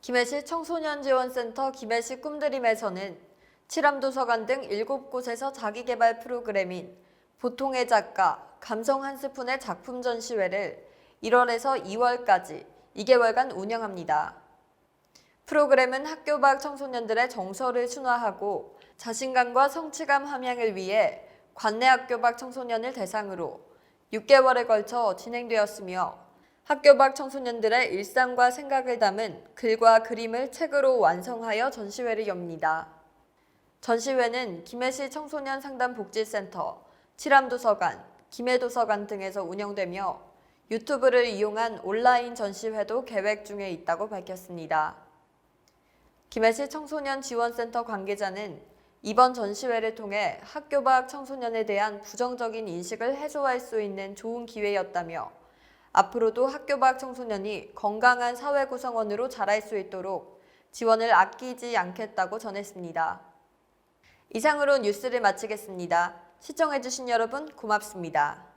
김해시 청소년지원센터 김해시 꿈드림에서는 칠암도서관 등 7곳에서 자기개발 프로그램인 보통의 작가, 감성 한 스푼의 작품 전시회를 1월에서 2월까지 2개월간 운영합니다. 프로그램은 학교 밖 청소년들의 정서를 순화하고 자신감과 성취감 함양을 위해 관내 학교 밖 청소년을 대상으로 6개월에 걸쳐 진행되었으며 학교 밖 청소년들의 일상과 생각을 담은 글과 그림을 책으로 완성하여 전시회를 엽니다. 전시회는 김해시 청소년 상담 복지센터, 칠암도서관, 김해도서관 등에서 운영되며 유튜브를 이용한 온라인 전시회도 계획 중에 있다고 밝혔습니다. 김해시 청소년 지원센터 관계자는 이번 전시회를 통해 학교 밖 청소년에 대한 부정적인 인식을 해소할 수 있는 좋은 기회였다며 앞으로도 학교 밖 청소년이 건강한 사회 구성원으로 자랄 수 있도록 지원을 아끼지 않겠다고 전했습니다. 이상으로 뉴스를 마치겠습니다. 시청해주신 여러분 고맙습니다.